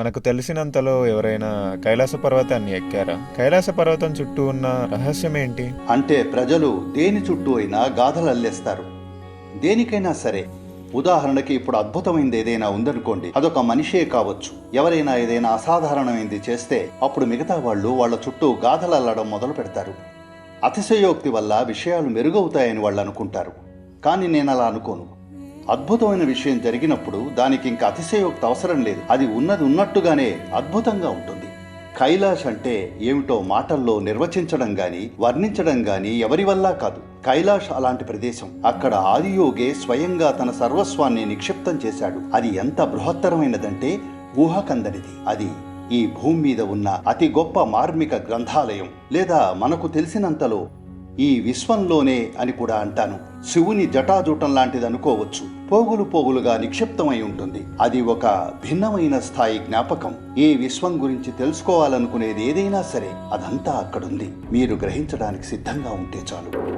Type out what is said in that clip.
మనకు తెలిసినంతలో ఎవరైనా కైలాస పర్వతాన్ని ఎక్కారా? కైలాస పర్వతం చుట్టూ ఉన్న రహస్యం ఏంటి? అంటే ప్రజలు దేని చుట్టూ అయినా గాథలు అల్లేస్తారు దేనికైనా సరే. ఉదాహరణకి ఇప్పుడు అద్భుతమైనది ఏదైనా ఉందనుకోండి. అదొక మనిషే కావచ్చు. ఎవరైనా ఏదైనా అసాధారణమైనది చేస్తే అప్పుడు మిగతా వాళ్ళు వాళ్ళ చుట్టూ గాథలు అల్లడం మొదలు పెడతారు. అతిశయోక్తి వల్ల విషయాలు మెరుగవుతాయని వాళ్ళు అనుకుంటారు. కానీ నేను అలా అనుకోను. అద్భుతమైన విషయం జరిగినప్పుడు దానికి ఇంకా అతిశయోక్తి అవసరం లేదు. అది ఉన్నది ఉన్నట్టుగానే అద్భుతంగా ఉంటుంది. కైలాష్ అంటే ఏమిటో మాటల్లో నిర్వచించడం గాని వర్ణించడం గాని ఎవరి వల్ల కాదు. కైలాష్ అలాంటి ప్రదేశం. అక్కడ ఆదియోగే స్వయంగా తన సర్వస్వాన్ని నిక్షిప్తం చేశాడు. అది ఎంత బృహత్తరమైనదంటే ఊహకందనిది. అది ఈ భూమి మీద ఉన్న అతి గొప్ప మార్మిక గ్రంథాలయం లేదా మనకు తెలిసినంతలో ఈ విశ్వంలోనే అని కూడా అంటాను. శివుని జటాజూటం లాంటిది అనుకోవచ్చు. పోగులు పోగులుగా నిక్షిప్తమై ఉంటుంది. అది ఒక భిన్నమైన స్థాయి జ్ఞాపకం. ఈ విశ్వం గురించి తెలుసుకోవాలనుకునేది ఏదైనా సరే అదంతా అక్కడుంది. మీరు గ్రహించడానికి సిద్ధంగా ఉంటే చాలు.